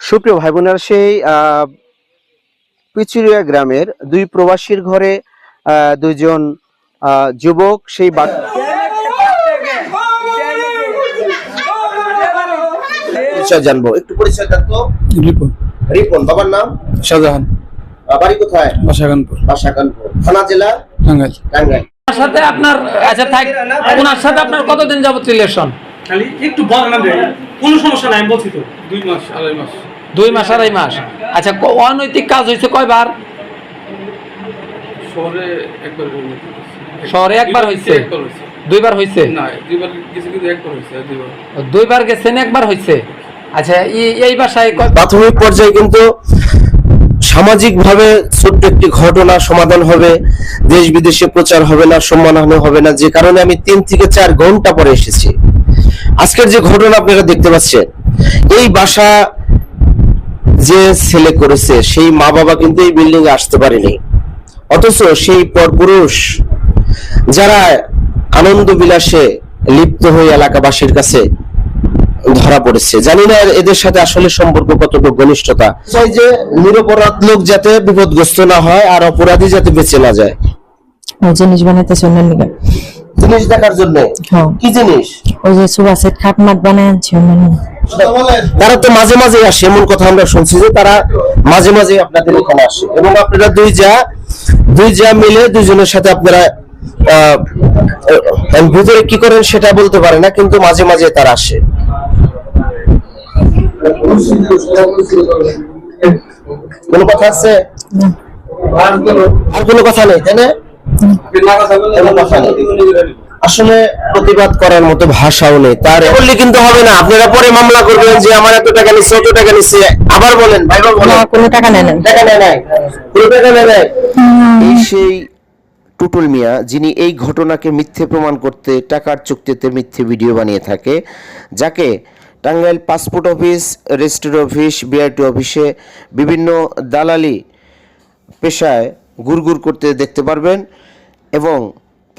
সুপ্রিয় ভাই বোনেরা সেই আহ, পিচুরিয়া গ্রামের দুই প্রবাসীর ঘরে আহ, দুইজন আহ, যুবক সেই বা- পরিচয় জানব। একটু পরিচয় জানতো? রিপন। রিপন বাবার নাম? শাহজাহান। বাড়ি কোথায়? বাসাগানপুর বাসাকানপুর। থানা জেলা? টাঙ্গাইল। টাঙ্গাইল। সাথে আপনার আচ্ছা থাক। ওনার সাথে আপনার কতদিন যাবত রিলেশন খালি একটু বড় না কোনো সমস্যা নাই আমি বলছি তো। দুই মাস আড়াই মাস। দুই মাস আড়াই মাস। আচ্ছা অনৈতিক কাজ হয়েছে কয়বার? শহরে একবার হয়েছে। দুইবার হয়েছে? দুইবার কিছু কিন্তু একবার হয়েছে আর দুইবার। দুইবার গেছেন একবার হয়েছে? আচ্ছা এই- এই বাসায় প্রাথমিক পর্যায়ে কিন্তু সামাজিক ভাবে ছোট্ট একটি ঘটনা সমাধান হবে দেশ বিদেশে প্রচার হবে না সম্মানহানি হবে না যে কারণে আমি তিন থেকে চার ঘণ্টা পরে এসেছি। আজকের যে ঘটনা আপনারা দেখতে পাচ্ছেন এই বাসা যে ছেলে করেছে সেই মা বাবা কিন্তু এই বিল্ডিং এ আসতে পারেনি। অথচ সেই পরপুরুষ যারা আনন্দ বিলাসে লিপ্ত হয়ে এলাকাবাসীর কাছে ধরা পড়েছে। জানি না এদের সাথে আসলে সম্পর্ক কতটুকু ঘনিষ্ঠতা। চাই যে নিরপরাধ লোক যাতে বিপদগ্রস্ত না হয় আর অপরাধী যাতে বেঁচে না যায়। জিনিস বানাইতেছে অন্য লিগে জিনিস দেখার জন্য? হ্যাঁ। কি জিনিস? ওই যে সুবাসের খাট মাট বানায় আনছে। তারা তো মাঝে মাঝে আসে এমন কথা আমরা শুনছি যে তারা মাঝে মাঝে আপনাদের এখানে আসে। এবং আপনারা দুই যা দুই যা মিলে দুইজনের সাথে আপনারা ভিতরে কি করেন সেটা বলতে পারে না কিন্তু মাঝে মাঝে তারা আসে। কোনো কথা আছে? আর কোনো কথা নেই তাই না। কোনো কথা নেই। আসলে প্রতিবাদ করার মতো ভাষাও নেই। তার বললে কিন্তু হবে না। আপনারা পরে মামলা করবেন যে আমার এত টাকা নিচ্ছে এত টাকা নিচ্ছে আবার বলেন ভাইবা বলেন। কোনো টাকা নেয় না টাকা নেয় নাই? কোনো টাকা নেয় নাই? এই সেই টুটুল মিয়া যিনি এই ঘটনাকে মিথ্যে প্রমাণ করতে টাকার চুক্তিতে মিথ্যে ভিডিও বানিয়ে থাকে যাকে Tangail passport office registry office BRT অফিসে বিভিন্ন দালালি পেশায় গুড়গুড় করতে দেখতে পারবেন এবং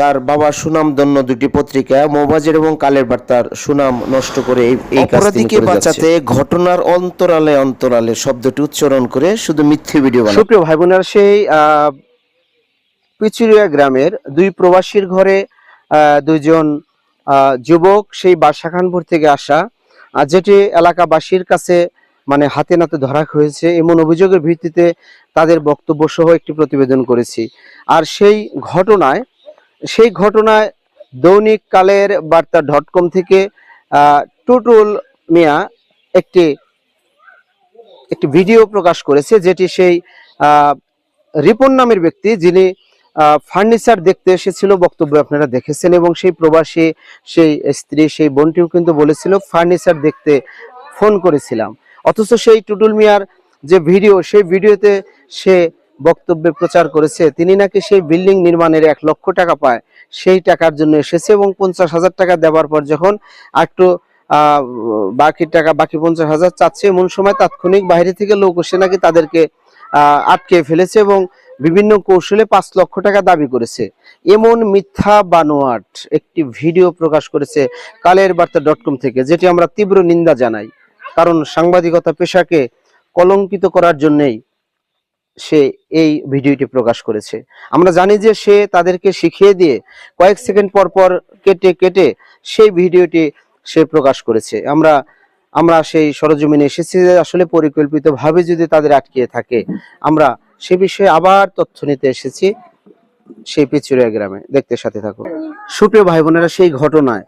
তার বাবা সুনামধন্য দুটি পত্রিকা মোবাজের এবং কালের বার্তার সুনাম নষ্ট করে এই অপরাধীকে বাঁচাতে ঘটনার অন্তরালে অন্তরালে শব্দটি উচ্চারণ করে শুধু মিথ্যে ভিডিও বানায় সুপ্রিয় ভাই বোনেরা সেই পিচুরিয়া গ্রামের দুই প্রবাসীর ঘরে আহ, যুবক সেই বাসাখানপুর থেকে আসা যেটি এলাকাবাসীর কাছে মানে হাতে নাতে ধরা হয়েছে এমন অভিযোগের ভিত্তিতে তাদের বক্তব্য সহ একটি প্রতিবেদন করেছি। আর সেই ঘটনায় সেই ঘটনায় দৈনিক কালের বার্তা ডট কম থেকে টুটুল মিয়া একটি একটি ভিডিও প্রকাশ করেছে যেটি সেই রিপন নামের ব্যক্তি যিনি ফার্নিচার দেখতে এসেছিল, বক্তব্য আপনারা দেখেছেন এবং সেই প্রবাসী, সেই স্ত্রী, সেই বোনটিও কিন্তু বলেছিল, ফার্নিচার দেখতে ফোন করেছিলাম। অথচ সেই টুটুল মিয়ার যে ভিডিও, সেই ভিডিওতে সে বক্তব্যে প্রচার করেছে, তিনি নাকি সেই বিল্ডিং নির্মাণের এক লক্ষ টাকা পায়, সেই টাকার জন্য এসেছে এবং পঞ্চাশ হাজার টাকা দেওয়ার পর যখন একটু বাকি টাকা, বাকি পঞ্চাশ হাজার চাচ্ছে, এমন সময় তাৎক্ষণিক বাইরে থেকে লোক এসে নাকি তাদেরকে আটকে ফেলেছে এবং বিভিন্ন কৌশলে পাঁচ লক্ষ টাকা দাবি করেছে। এমন মিথ্যা বানোয়াট একটি ভিডিও প্রকাশ করেছে কালের বার্তা ডট কম থেকে, যেটি আমরা তীব্র নিন্দা জানাই। কারণ সাংবাদিকতা পেশাকে কলঙ্কিত করার জন্যই সে এই ভিডিওটি প্রকাশ করেছে। আমরা জানি যে সে তাদেরকে শিখিয়ে দিয়ে কয়েক সেকেন্ড পর পর কেটে কেটে সেই ভিডিওটি সে প্রকাশ করেছে। আমরা আমরা সেই সরজমিনে এসেছি আসলে পরিকল্পিতভাবে যদি তাদের আটকিয়ে থাকে, আমরা সে বিষয়ে আবার তথ্য নিতে এসেছি সেই পিচুরিয়া গ্রামে। দেখতে সাথে থাকুন। সুপ্রিয় ভাই বোনেরা, সেই ঘটনায়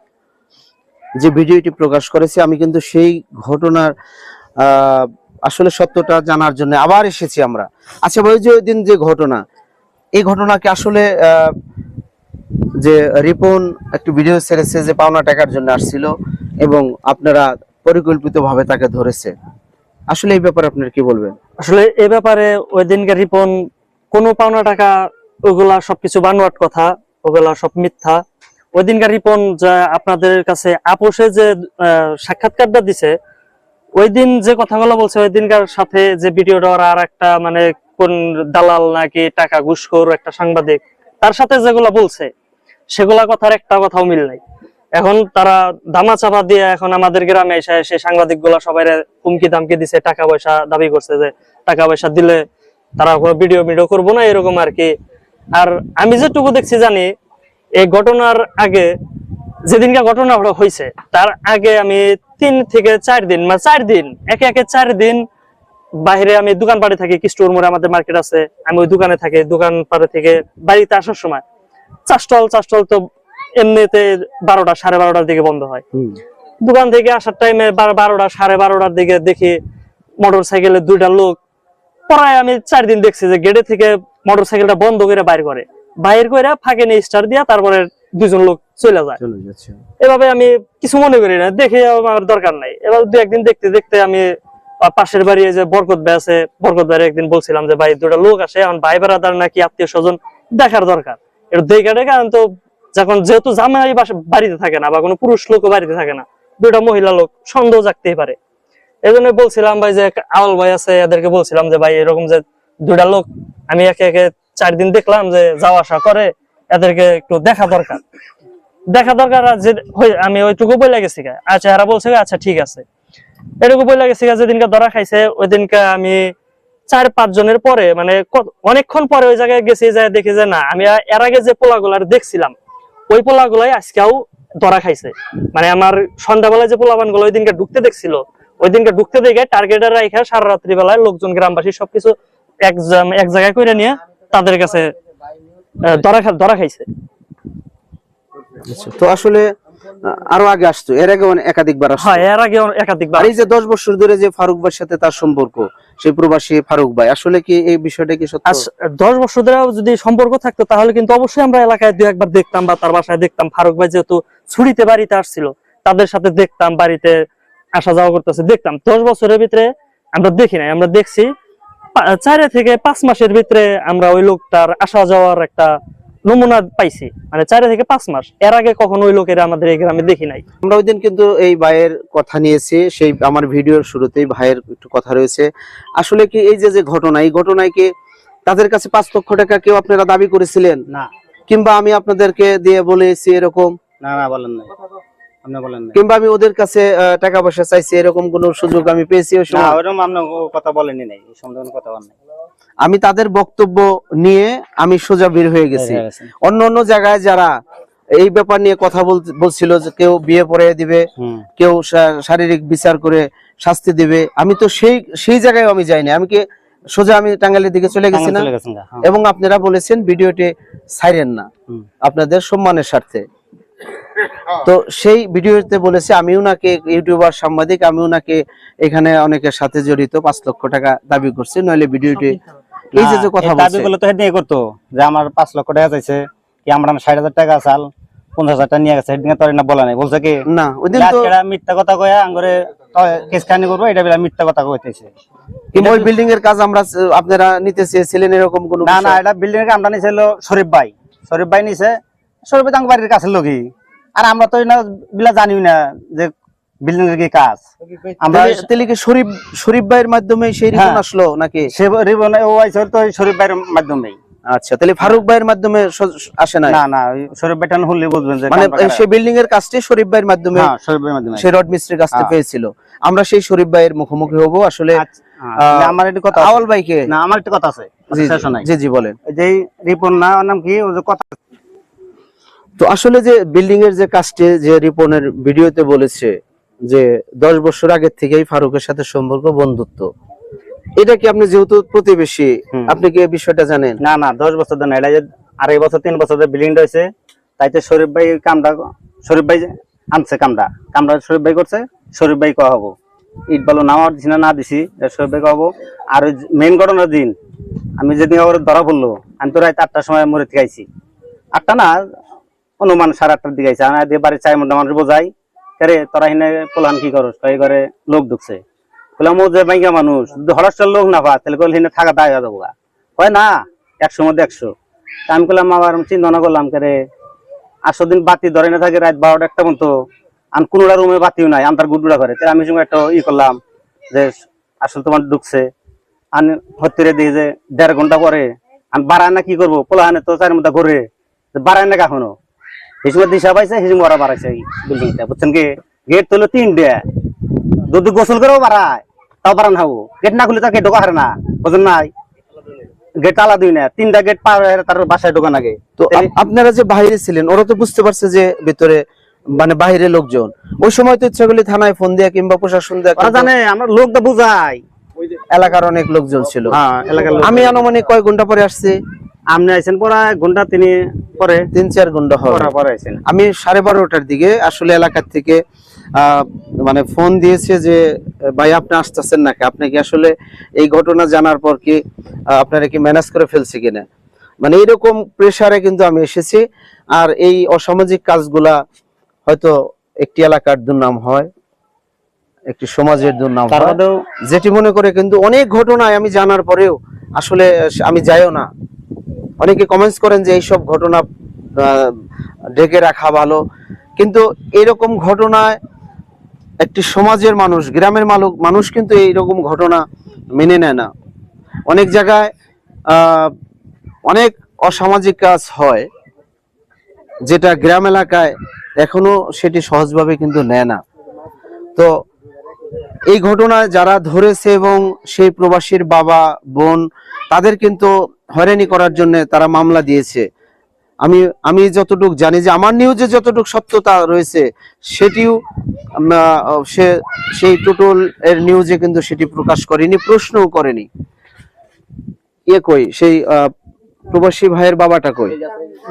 যে ভিডিওটি প্রকাশ করেছে, আমি কিন্তু সেই ঘটনার আসলে সত্যটা জানার জন্য আবার এসেছি আমরা। আচ্ছা ওই যে ওই দিন যে ঘটনা, এই ঘটনাকে আসলে যে রিপন একটু ভিডিও ছেড়েছে যে পাওনা টাকার জন্য আসছিল এবং আপনারা পরিকল্পিতভাবে তাকে ধরেছে। আসলে এই ব্যাপারে আপনার কি বলবেন? আসলে এ ব্যাপারে ওই দিনকার রিপন কোনো পাওনা টাকা ওগুলা সবকিছু বানোয়াট কথা ওগুলা সব মিথ্যা। ওই দিনকার রিপন যা আপনাদের কাছে আপোষে যে সাক্ষাৎকারটা দিছে ওই দিন যে কথাগুলো বলছে ওই দিনকার সাথে যে ভিডিওটা, ওরা আর একটা মানে কোন দালাল নাকি টাকা ঘুষখোর একটা সাংবাদিক, তার সাথে যেগুলা বলছে, সেগুলা কথার একটা কথাও মিল নাই। এখন তারা দামা চাপা দিয়ে এখন আমাদের গ্রামে এসে সেই সাংবাদিকগুলা সবাই হুমকি দামকি দিছে, টাকা পয়সা দাবি করছে যে টাকা পয়সা দিলে তারা ভিডিও ভিডিও করব না, এরকম আর কি। আর আমি যেটুকু দেখছি জানি, এই ঘটনার আগে যেদিনকে ঘটনা হয়েছে তার আগে আমি তিন থেকে চার দিন মানে চার দিন একে একে চার দিন বাইরে আমি দোকান পাড়ে থাকি কিস্টোর মোড়ে আমাদের মার্কেট আছে আমি ওই দোকানে থাকি দোকান পাড়ে থেকে বাড়িতে আসার সময়। চাষটল চাষটল তো এমনিতে বারোটা সাড়ে বারোটার দিকে বন্ধ হয়। দোকান থেকে আসার টাইমে বারোটা সাড়ে বারোটার দিকে দেখি মোটর সাইকেলে দুইটা লোক। পরায় আমি চার দিন দেখছি যে গেটে থেকে মোটর সাইকেলটা বন্ধ করে বাইর করে। বাইর করে ফাঁকে নিয়ে স্টার দিয়া তারপরে দুজন লোক চলে যায়। এভাবে আমি কিছু মনে করি না দেখে আমার দরকার নাই। এবার দু একদিন দেখতে দেখতে আমি পাশের বাড়ি যে বরকত ভাই আছে বরকত ভাই একদিন বলছিলাম যে ভাই দুটা লোক আসে এখন ভাই বেড়াদার নাকি আত্মীয় স্বজন দেখার দরকার। এটা দেখে আমি তো যখন যেহেতু জামাই বাড়িতে থাকে না বা কোনো পুরুষ লোকও বাড়িতে থাকে না দুটা মহিলা লোক সন্দেহ জাগতেই পারে। এই জন্য বলছিলাম ভাই যে আওয়াল ভাই আছে এদেরকে বলছিলাম যে ভাই এরকম যে দুটা লোক আমি একে একে চার দিন দেখলাম যে যাওয়া আসা করে এদেরকে একটু দেখা দরকার। দেখা দরকার যে আমি ওইটুকু বলে গেছি গা। আচ্ছা এরা বলছে আচ্ছা ঠিক আছে। এটুকু বলে গেছি গা, যেদিনকে ধরা খাইছে ওই দিনকে আমি চার পাঁচ জনের পরে মানে অনেকক্ষণ পরে ওই জায়গায় গেছি যায় দেখি যে না আমি এর আগে যে পোলাগুলার দেখছিলাম ওই পোলাগুলাই আজকেও ধরা খাইছে। মানে আমার সন্ধ্যাবেলায় যে পোলাবানগুলো ওই দিনকে ঢুকতে দেখছিল ওই দিনকে ঢুকতে দেখে টার্গেটের রাইখা সারা রাত্রি বেলায় লোকজন গ্রামবাসী সবকিছু এক এক জায়গায় করে নিয়ে তাদের কাছে ধরা ধরা খাইছে। তো আসলে আরও আগে আসতো এর আগে একাধিকবার আসতো। হয় এর আগে একাধিকবার এই যে দশ বছর ধরে যে ফারুক ভাইয়ের সাথে তার সম্পর্ক সেই প্রবাসী ফারুক ভাই আসলে কি এই বিষয়টা কি সত্য? আজ দশ বছর ধরে যদি সম্পর্ক থাকতো তাহলে কিন্তু অবশ্যই আমরা এলাকায় দু একবার দেখতাম বা তার বাসায় দেখতাম। ফারুক ভাই যেহেতু ছুরিতে বাড়িতে আসছিল তাদের সাথে দেখতাম বাড়িতে আসা যাওয়া করতেছে দেখতাম। দশ বছরের ভিতরে আমরা দেখি নাই আমরা দেখছি চারে থেকে পাঁচ মাসের ভিতরে আমরা ওই লোকটার আসা যাওয়ার একটা নমুনা পাইছি। মানে চারে থেকে পাঁচ মাস। এর আগে কখনো ওই লোকের আমাদের এই গ্রামে দেখি নাই। আমরা ওই দিন কিন্তু এই ভাইয়ের কথা নিয়েছি। সেই আমার ভিডিওর শুরুতেই ভাইয়ের একটু কথা রয়েছে। আসলে কি এই যে যে ঘটনা এই ঘটনায় কি তাদের কাছে পাঁচ লক্ষ টাকা কেউ আপনারা দাবি করেছিলেন? না। কিংবা আমি আপনাদেরকে দিয়ে বলেছি এরকম? না না বলেন নাই। কিংবা আমি ওদের কাছে টাকা পয়সা চাইছি এরকম কোন সুযোগ আমি পেয়েছি কথা বলেনি নাই কথা আমি তাদের বক্তব্য নিয়ে আমি সোজা বের হয়ে গেছি। অন্য অন্য জায়গায় যারা এই ব্যাপার নিয়ে কথা বলছিল যে কেউ বিয়ে পড়ে দিবে কেউ শারীরিক বিচার করে শাস্তি দিবে আমি তো সেই সেই জায়গায় আমি যাইনি। আমি কি সোজা আমি টাঙ্গাইলের দিকে চলে গেছি না হ্যাঁ। এবং আপনারা বলেছেন ভিডিওটি ছাইরেন না। আপনাদের সম্মানের স্বার্থে। তো সেই ভিডিওতে বলেছে আমিও নাকি ইউটিউবার সাংবাদিক আমিও নাকি এখানে অনেকের সাথে জড়িত পাঁচ লক্ষ টাকা দাবি করছি নইলে ভিডিওটি এই যে যে কথা এই দাবি বলছে তো হেদিয়ে করতো যে আমার পাঁচ লক্ষ টাকা চাইছে কি আমরা ষাট হাজার টাকা চাল পঞ্চাশ হাজার টাকা নিয়ে গেছে হেদিকে তোর না বলা নাই বলছে কি না ওই দিন তো মিথ্যা কথা কয়া আঙ্গরে কেস কাহিনী করব এটা বেলা মিথ্যা কথা কইতেছে। ওই বিল্ডিং এর কাজ আমরা আপনারা নিতে চেয়েছিলেন এরকম কোন না না এটা বিল্ডিং এর কামটা নিছিল শরীফ ভাই। শরীফ ভাই নিছে শরীফ ভাই তাঙ্গ বাড়ির কাছে লোকই। আর আমরা তো না বিলা জানিও না যে বিল্ডিং এর কি কাজ। আমরা তাহলে কি শরীফ শরীফ ভাইয়ের মাধ্যমে সেই রিপন হ্যাঁ। আসলো নাকি? সে রিবনে ও আইছে তো শরীফ ভাইয়ের মাধ্যমেই। আচ্ছা তাহলে ফারুক ভাইয়ের মাধ্যমে আসে না না না শরীফ ভাইটা হলে বুঝবেন যে মানে সেই বিল্ডিং এর কাজটি শরীফ ভাইয়ের মাধ্যমে হ্যাঁ শরীফ ভাইয়ের মাধ্যমে। সেই রড মিস্ত্রির কাছ থেকে হ্যাঁ। পেয়েছিল। আমরা সেই শরীফ ভাইয়ের মুখোমুখি হব আসলে আচ্ছা, হ্যাঁ, আমার একটু কথা। আওয়াল ভাইকে না আমার একটা কথা আছে। জি, জি জি বলেন। যে রিপন না নাম কি? ও যে কথা তো আসলে যে বিল্ডিং এর যে কাজটি যে রিপনের ভিডিওতে বলেছে যে দশ বছর আগে থেকেই ফারুকের সাথে সম্পর্ক বন্ধুত্ব এটা কি আপনি যেহেতু প্রতিবেশী আপনি কি এই বিষয়টা জানেন? না না দশ বছর ধরে এটা যে আড়াই বছর তিন বছর ধরে বিল্ডিং রয়েছে তাইতে শরীফ ভাই কামটা শরীফ ভাই আনছে কামটা কামটা শরীফ ভাই করছে শরীফ ভাই কয়া হব। ইট বালু নামার দিছি না না দিছি শরীফ ভাই কয়া হব। আর মেন ঘটনার দিন আমি যেদিন ধরা পড়ল আমি তো রাত আটটার সময় মরে থেকে আইছি আটটা না অনুমান সাড়ে আটটার দিকে আইছি। আমি দিয়ে বাড়ির চাই মধ্যে মানুষ বোঝাই রে, তোরা হিনে পোলান কি করস? কই করে লোক ঢুকছে? বললাম ও যে বাইঙ্গা মানুষ হঠাৎ লোক না পা তাহলে হিনে থাকা দায় হয়ে যাব গা। না, একশো মধ্যে একশো। আমি করলাম আবার চিন্তা করলাম করে আটশো দিন বাতি ধরে না থাকে, রাত বারোটা একটা মতো আর কোনোটা রুমে বাতিও নাই, আন্তার গুডুরা করে তাহলে আমি একটা ই করলাম, যে আসলে তোমার ঢুকছে। আমি হত্যে দিই যে দেড় ঘণ্টা পরে আমি বাড়ায় না কি করব? পোলাহানে তো চার মধ্যে ঘুরে বাড়ায় না কখনো? দিশা পাইছে ওরা বাড়াইছে এই বিল্ডিংটা বুঝছেন কি? গেট তিনটে। যদি গোসল করেও বাড়ায় তাও বাড়ান হব। গেট না খুলে ঢোকা হারে না। বুঝেন নাই? গেট তালা দুই না। তিনটা গেট পার হয়ে তার বাসায় ঢোকান আগে তো আপনারা যে বাইরে ছিলেন ওরা তো বুঝতে পারছে যে ভিতরে মানে বাইরে লোকজন। ওই সময় তো ইচ্ছা করলে থানায় ফোন দেয়া কিংবা প্রশাসন দেয়া ওরা জানে আমরা লোকটা বুঝাই। এলাকার অনেক লোকজন ছিল। হ্যাঁ লোক আমি আনুমানিক কয় ঘণ্টা পরে আসছি? আপনি আইছেন পরে ঘণ্টা তিনি পরে তিন চার ঘণ্টা হবে। পরে আইছেন। আমি সাড়ে বারোটার দিকে আসলে এলাকার থেকে মানে ফোন দিয়েছে যে ভাই আপনি আসতেছেন নাকি? আপনি কি আসলে এই ঘটনা জানার পর কি আপনারা কি ম্যানেজ করে ফেলছে কিনা? মানে এইরকম প্রেসারে কিন্তু আমি এসেছি। আর এই অসামাজিক কাজগুলা হয়তো একটি এলাকার দুর্নাম হয় একটি সমাজের দুর্নাম হয়। যেটি মনে করে কিন্তু অনেক ঘটনায় আমি জানার পরেও আসলে আমি যাইও না। অনেকে কমেন্টস করেন যে এইসব ঘটনা ঢেকে রাখা ভালো। কিন্তু এরকম ঘটনায় একটি সমাজের মানুষ, গ্রামের মানুষ মানুষ কিন্তু এইরকম ঘটনা মেনে নেয় না। অনেক জায়গায় অনেক অসামাজিক কাজ হয়, যেটা গ্রাম এলাকায় এখনও সেটি সহজভাবে কিন্তু নেয় না। তো এই ঘটনায় যারা ধরেছে এবং সেই প্রবাসীর বাবা বোন তাদের কিন্তু হয়রানি করার জন্য তারা মামলা দিয়েছে। আমি আমি যতটুকু জানি যে আমার নিউজে যতটুকু সত্যতা রয়েছে সেটিও সে সেই টোটল এর নিউজে কিন্তু সেটি প্রকাশ করেনি প্রশ্নও করেনি। ইয়ে কই? সেই প্রবাসী ভাইয়ের বাবাটা কই?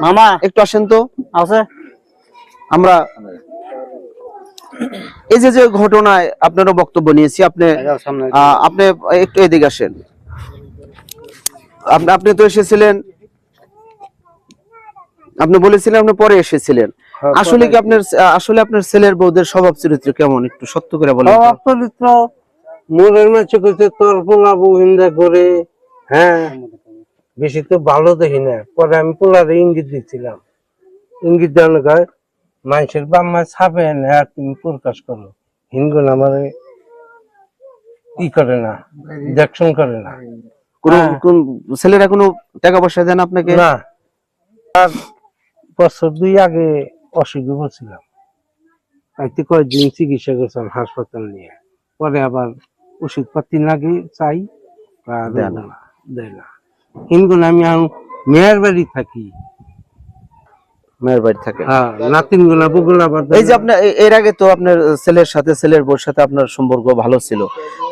মামা। একটু আসেন তো। আছে আমরা এই যে যে ঘটনায় আপনারা বক্তব্য নিয়েছি আপনি আপনি একটু এদিকে আসেন। আপনি তো এসেছিলেন আপনি বলেছিলেন আপনি পরে এসেছিলেন। আসলে কি আপনার আসলে আপনার ছেলের বউদের স্বভাব চরিত্র কেমন? একটু সত্য করে বলেন স্বভাব চরিত্র মোড়ের মাঝে করছে তোর পোলা হিন্দা করে হ্যাঁ বেশি তো ভালো দেখি না। পরে আমি পোলারে ইঙ্গিত দিচ্ছিলাম ইঙ্গিত দেওয়ানো গায়ে মানুষের বাম্মা ছাপে না তুমি প্রকাশ করো। হিন্দুন আমার ই করে না দেখশন করে না। কোনো হ্যাঁ। কোন ছেলেরা কোনো টাকা পয়সা দেন আপনাকে? না। আর বছর দুই আগে অসুখে পড়ছিলাম একটি কয়েকদিন চিকিৎসা করছিলাম হাসপাতাল নিয়ে। পরে আবার ওষুধ পাতি লাগে চাই দেয় না। দেয় না। কিন্তু আমি মেয়ের বাড়ি থাকি। মেয়ের বাড়ি থাকে। হ্যাঁ নাতিনগুলা বগুলা এই যে না। আপনার এ- এর আগে তো আপনার ছেলের সাথে ছেলের বউর সাথে আপনার সম্পর্ক ভালো ছিল।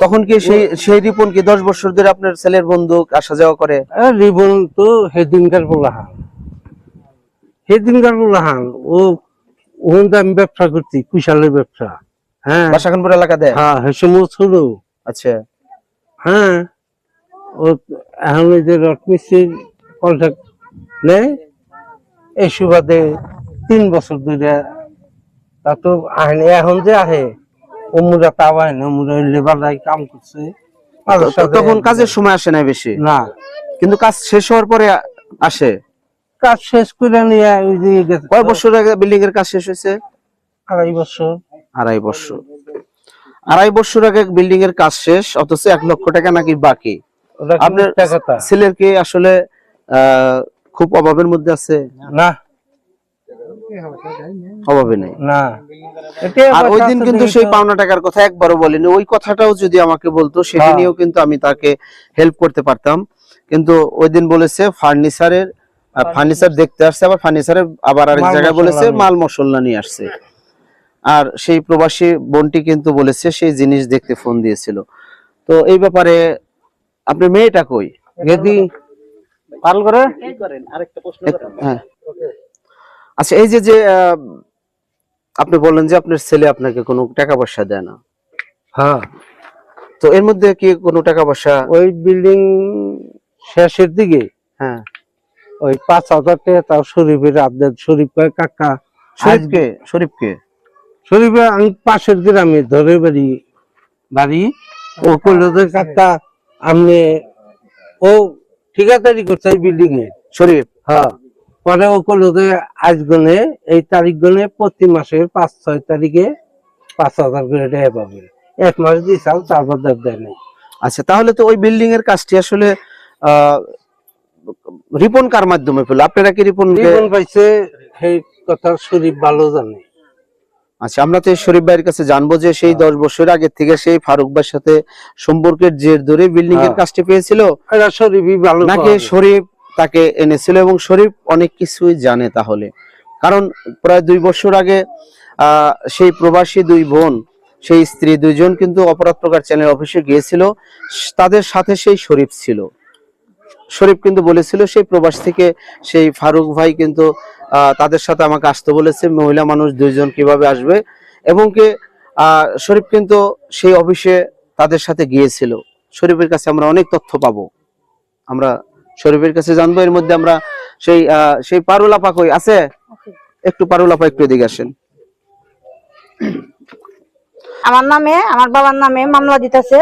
তখন কি সেই সেই রিপন কি দশ বছর ধরে আপনার ছেলের বন্ধু আসা যাওয়া করে? এ, রিবন তো হেদিনকার বলাহান হেদিনকার বলাহান ও ওখান আমি ব্যবসা করছি কুশালের ব্যবসা। হ্যাঁ। বাসাখানপুর এলাকা দেয় হ্যাঁ হেসম ছোট আচ্ছা। হ্যাঁ ও এখন যে রটমিস্ত্রির নেয় এই সুবাদে তিন বছর ধরে তা তো আহেনি এখন যে আহে অমুরা তাও আহে না অমুরা লেবার লাই কাম করছে। তখন কাজের সময় আসে না বেশি? না। কিন্তু কাজ শেষ হওয়ার পরে আসে? কাজ শেষ করে নিয়ে ওই যে কয় বছর আগে বিল্ডিং এর কাজ শেষ হয়েছে? আড়াই বছর। আড়াই বছর। আড়াই বছর আগে বিল্ডিং এর কাজ শেষ অথচ এক লক্ষ টাকা নাকি বাকি? আপনার ছেলের কি আসলে আহ, খুব অভাবের মধ্যে আছে? না। অভাবে নেই? না। আর ওই দিন কিন্তু সেই পাওনা টাকার কথা একবারও বলেনি। ওই কথাটাও যদি আমাকে বলতো সেটা হ্যাঁ। নিয়েও কিন্তু আমি তাকে হেল্প করতে পারতাম। কিন্তু ওই দিন বলেছে ফার্নিচারের ফার্নিচার। দেখতে আসছে আবার ফার্নিচারের আবার আরেক মাল জায়গায় মশলা বলেছে নিয়ে। মাল মশলা নিয়ে আসছে। আর সেই প্রবাসী বোনটি কিন্তু বলেছে সেই জিনিস দেখতে ফোন দিয়েছিল। তো এই ব্যাপারে আপনার মেয়েটা কই? যদি পাল করে? হ্যাঁ। আচ্ছা এই যে যে আহ, আপনি বললেন যে আপনার ছেলে আপনাকে কোনো টাকা পয়সা দেয় না। হ্যাঁ। তো এর মধ্যে কি কোনো টাকা পয়সা? ওই বিল্ডিং শেষের দিকে। হ্যাঁ। ওই পাঁচ হাজার টাকা তাও শরীফের আপনার শরীফ কয় কাকা শরীফকে? শরীফকে? শরীফে আমি পাশের গ্রামে ধরে বাড়ি বাড়ি। ও করল যে কাকা আপনি ও ঠিকাদারি করছে বিল্ডিং এ শরীফ। হ্যাঁ। পরে ও করল যে এই প্রতি মাসের পাঁচ ছয় তারিখে পাঁচ হাজার করে টাকা এক মাস দিয়েছাল তারপর দেব দেয় নাই। আচ্ছা তাহলে তো ওই বিল্ডিং এর কাজটি আসলে আহ, রিপন কার মাধ্যমে পেল? আপনারা কি রিপন জীবন পাইছে সেই কথা শরীফ ভালো জানে। আচ্ছা আমরা তো শরীফ ভাইয়ের কাছে জানব যে সেই দশ বছর আগে থেকে সেই ফারুক ভাইয়ের সাথে সম্পর্কের জের ধরে বিল্ডিং এর হ্যাঁ। কাজটি পেয়েছিল? নাকি শরীফ তাকে এনেছিল? এবং শরীফ অনেক কিছুই জানে তাহলে। কারণ প্রায় দুই বছর আগে আহ, সেই প্রবাসী দুই বোন সেই স্ত্রী দুইজন কিন্তু অপরাধ প্রকার চ্যানেল অফিসে গিয়েছিল। তাদের সাথে সেই শরীফ ছিল। শরীফ কিন্তু বলেছিল সেই প্রবাস থেকে সেই ফারুক ভাই কিন্তু তাদের সাথে আমাকে আসতে বলেছে, মহিলা মানুষ দুইজন কীভাবে আসবে। এবং কি শরীফ কিন্তু সেই অফিসে তাদের সাথে গিয়েছিল। শরীফের কাছে আমরা অনেক তথ্য পাবো। আমরা শরীফের কাছে জানব, এর মধ্যে আমরা সেই সেই পারুল আপা কই আছে? একটু পারুল আপা একটু এদিকে আসেন। আমার নামে, আমার বাবার নামে মামলা দিতেছে।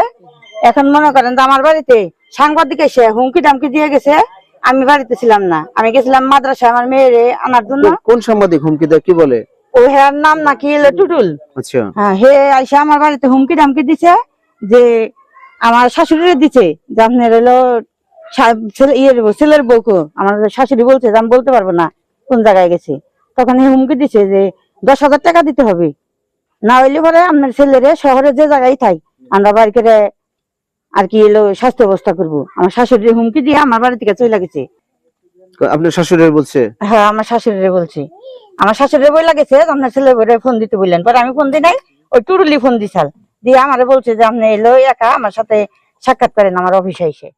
এখন মনে করেন যে আমার বাড়িতে সাংবাদিক এসে হুমকি টামকি দিয়ে গেছে। আমি বাড়িতে ছিলাম না। আমি গেছিলাম মাদ্রাসায় আমার মেয়েরে আনার জন্য। কোন- সাংবাদিক হুমকি দেয় কি বলে? ও হ্যার নাম নাকি টুটুল। আচ্ছা। হ্যাঁ, হে আইসা আমার বাড়িতে হুমকি টামকি দিছে যে আমার শাশুড়ি দিছে যে আপনার এলো ইয়ের ছেলের বউকে। আমার শাশুড়ি বলছে যে আমি বলতে পারব না কোন জায়গায় গেছে। তখন হুমকি দিছে যে দশ হাজার টাকা দিতে হবে। না হইলে পরে আপনার ছেলেরে শহরে যে জায়গায় থাই আমরা বাড়ি করে আর কি এলো স্বাস্থ্য ব্যবস্থা করব। আমার শাশুড়ির হুমকি দিয়ে আমার বাড়ি থেকে চলে গেছে। আপনার শাশুড়ি বলছে? হ্যাঁ আমার শাশুড়ি বলছে। আমার শাশুড়ি বই লাগেছে আপনার ছেলে বইরে ফোন দিতে বললেন। পরে আমি ফোন দিই নাই ওই টুরুলি ফোন দিছাল দিয়ে আমারে বলছে যে আপনি এলো একা আমার সাথে সাক্ষাৎ করেন আমার অফিসে এসে।